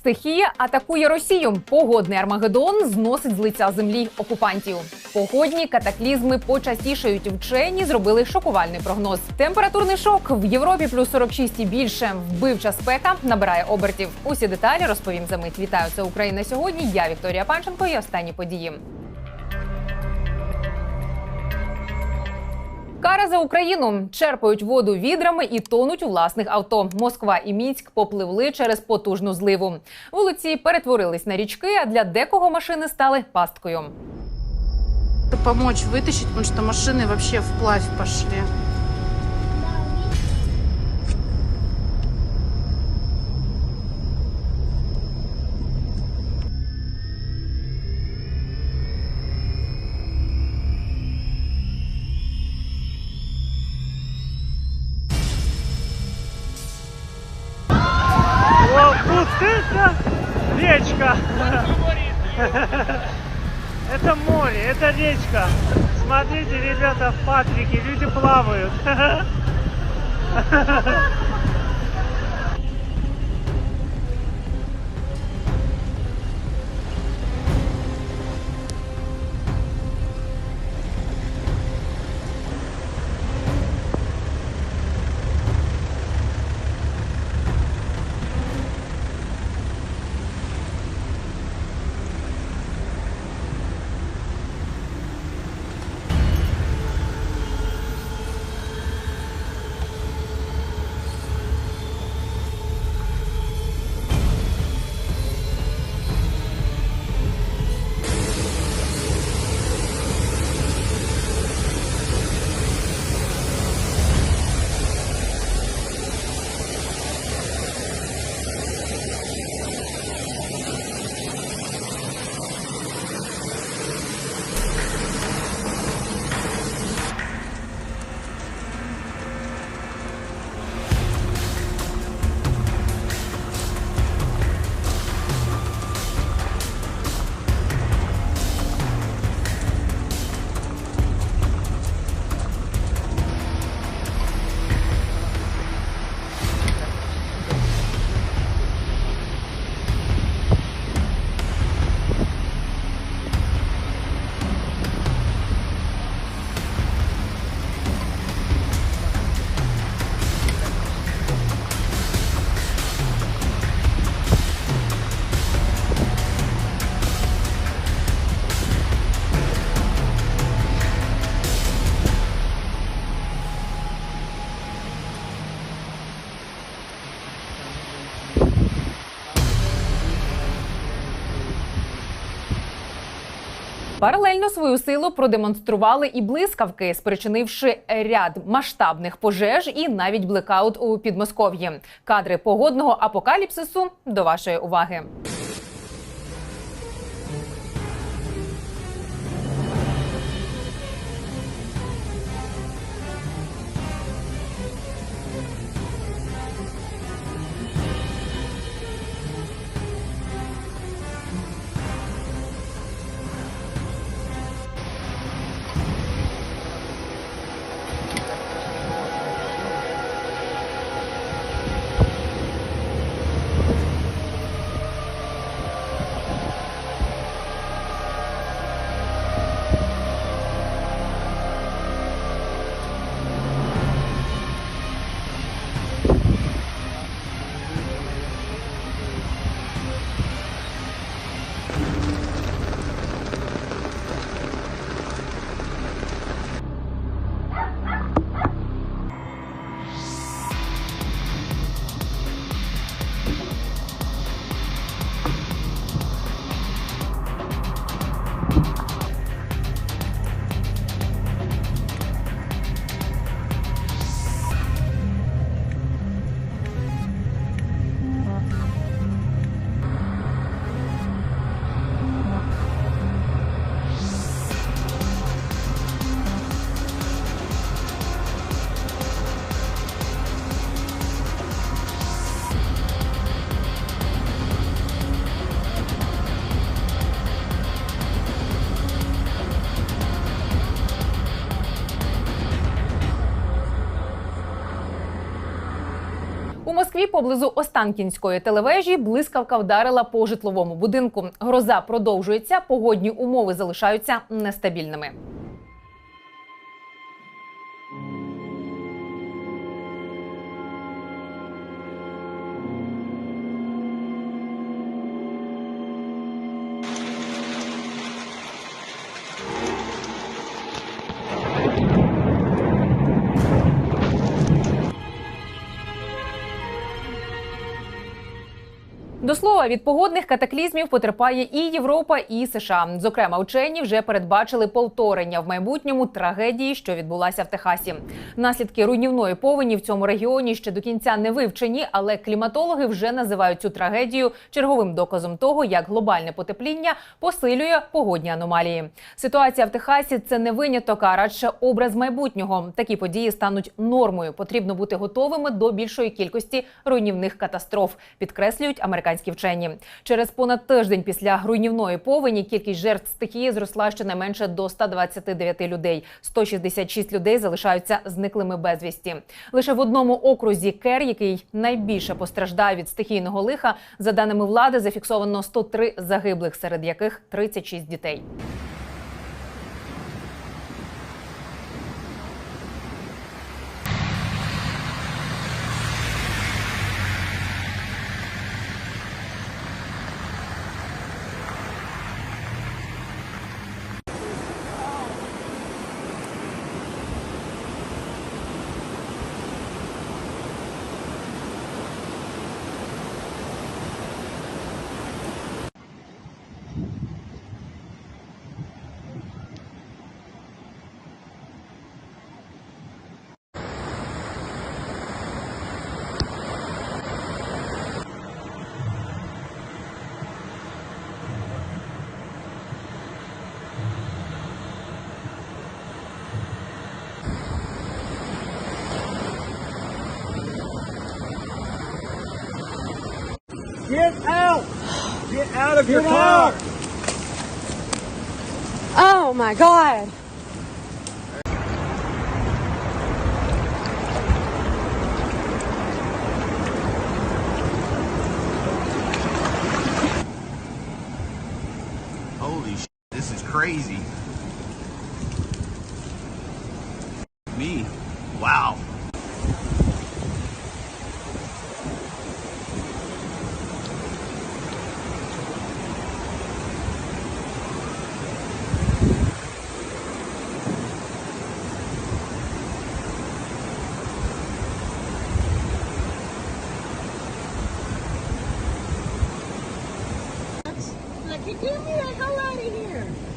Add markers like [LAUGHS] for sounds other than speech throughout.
Стихія атакує Росію. Погодний Армагеддон зносить з лиця землі окупантів. Погодні катаклізми почастішають. Вчені зробили шокувальний прогноз. Температурний шок в Європі плюс 46 і більше. Вбивча спека набирає обертів. Усі деталі розповім за мить. Вітаю це Україна сьогодні. Я Вікторія Панченко і останні події. Кара за Україну черпають воду відрами і тонуть у власних авто. Москва і Мінськ попливли через потужну зливу. Вулиці перетворились на річки, а для декого машини стали пасткою. помочь вытащить, потому что машины вообще вплавь пошли. Смотрите, ребята, в Патрике люди плавают. [LAUGHS] Паралельно свою силу продемонстрували і блискавки, спричинивши ряд масштабних пожеж і навіть блекаут у Підмосков'ї. Кадри погодного апокаліпсису до вашої уваги. Москві поблизу Останкінської телевежі блискавка вдарила по житловому будинку. Гроза продовжується, погодні умови залишаються нестабільними. До слова, від погодних катаклізмів потерпає і Європа, і США. Зокрема, учені вже передбачили повторення в майбутньому трагедії, що відбулася в Техасі. Наслідки руйнівної повені в цьому регіоні ще до кінця не вивчені, але кліматологи вже називають цю трагедію черговим доказом того, як глобальне потепління посилює погодні аномалії. Ситуація в Техасі це не виняток, а радше образ майбутнього. Такі події стануть нормою. Потрібно бути готовими до більшої кількості руйнівних катастроф, підкреслюють американські вчені. Через понад тиждень після руйнівної повені кількість жертв стихії зросла щонайменше до 129 людей. 166 людей залишаються зниклими безвісті. Лише в одному окрузі Кер, який найбільше постраждає від стихійного лиха, за даними влади, зафіксовано 103 загиблих, серед яких 36 дітей. Get out! Get out of your car! Oh my God. Like, get me the hell out of here.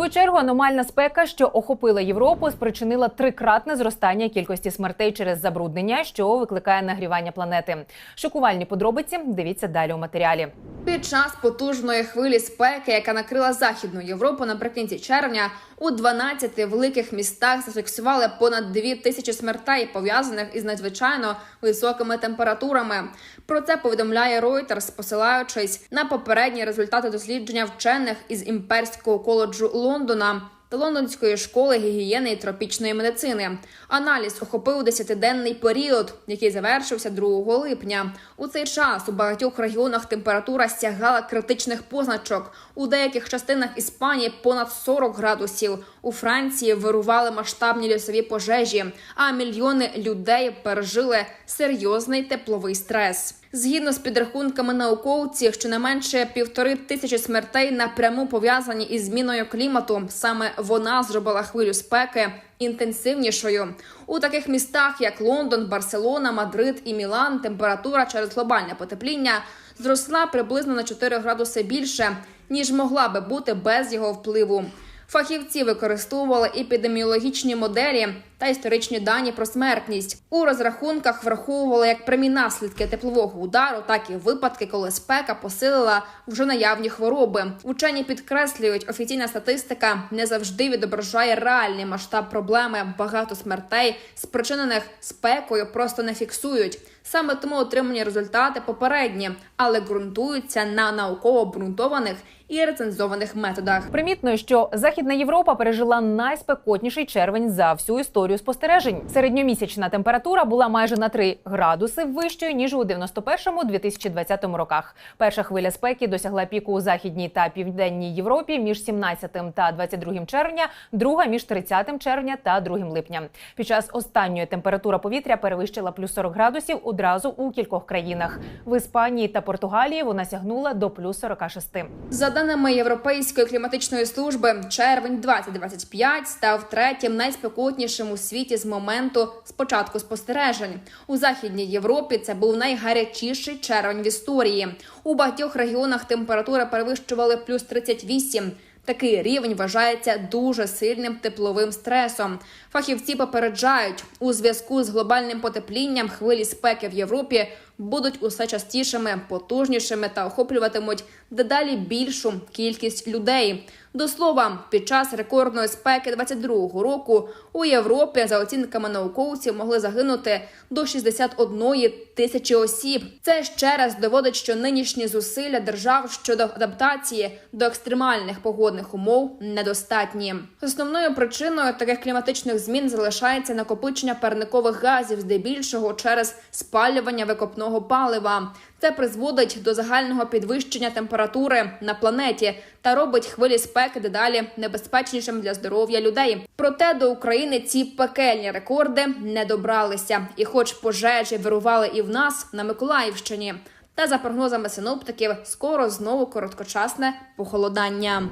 Свою чергу аномальна спека, що охопила Європу, спричинила трикратне зростання кількості смертей через забруднення, що викликає нагрівання планети. Шокувальні подробиці дивіться далі у матеріалі. Під час потужної хвилі спеки, яка накрила західну Європу наприкінці червня, у 12 великих містах зафіксували понад 2 тисячі смертей, пов'язаних із надзвичайно високими температурами. Про це повідомляє Reuters, посилаючись на попередні результати дослідження вчених із імперського коледжу Лондона. Та Лондонської школи гігієни і тропічної медицини аналіз охопив десятиденний період, який завершився 2 липня. У цей час у багатьох регіонах температура сягала критичних позначок. У деяких частинах Іспанії понад 40 градусів. У Франції вирували масштабні лісові пожежі, а мільйони людей пережили серйозний тепловий стрес. Згідно з підрахунками науковців, щонайменше півтори тисячі смертей напряму пов'язані із зміною клімату. Саме вона зробила хвилю спеки інтенсивнішою. У таких містах, як Лондон, Барселона, Мадрид і Мілан, температура через глобальне потепління зросла приблизно на 4 градуси більше, ніж могла би бути без його впливу. Фахівці використовували епідеміологічні моделі та історичні дані про смертність. У розрахунках враховували як прямі наслідки теплового удару, так і випадки, коли спека посилила вже наявні хвороби. Учені підкреслюють, офіційна статистика не завжди відображає реальний масштаб проблеми. Багато смертей, спричинених спекою, просто не фіксують. Саме тому отримані результати попередні, але ґрунтуються на науково обґрунтованих і рецензованих методах. Примітно, що Західна Європа пережила найспекотніший червень за всю історію спостережень. Середньомісячна температура була майже на 3 градуси вищою ніж у 91-2020 роках. Перша хвиля спеки досягла піку у західній та південній Європі між 17 та 22 червня, друга між 30 червня та 2 липня. Під час останньої температура повітря перевищила плюс 40 градусів одразу у кількох країнах. В Іспанії та Португалії вона сягнула до плюс 46. За даними Європейської кліматичної служби, червень 2025 став третім найспекотнішим у світі з моменту спочатку спостережень. У західній Європі це був найгарячіший червень в історії. У багатьох регіонах температура перевищували плюс 38. Такий рівень вважається дуже сильним тепловим стресом. Фахівці попереджають, у зв'язку з глобальним потеплінням хвилі спеки в Європі будуть усе частішими, потужнішими та охоплюватимуть дедалі більшу кількість людей. До слова, під час рекордної спеки 22-го року у Європі, за оцінками науковців, могли загинути до 61 тисячі осіб. Це ще раз доводить, що нинішні зусилля держав щодо адаптації до екстремальних погодних умов недостатні. Основною причиною таких кліматичних змін залишається накопичення парникових газів, здебільшого через спалювання викопного палива. Це призводить до загального підвищення температури на планеті та робить хвилі спеки дедалі небезпечнішим для здоров'я людей. Проте до України ці пекельні рекорди не добралися, і, хоч пожежі вирували і в нас на Миколаївщині. Та за прогнозами синоптиків, скоро знову короткочасне похолодання.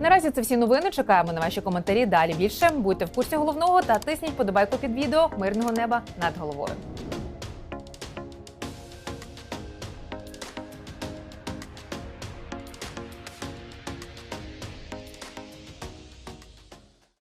Наразі це всі новини. Чекаємо на ваші коментарі. Далі більше будьте в курсі головного та тисніть подобайку під відео мирного неба над головою.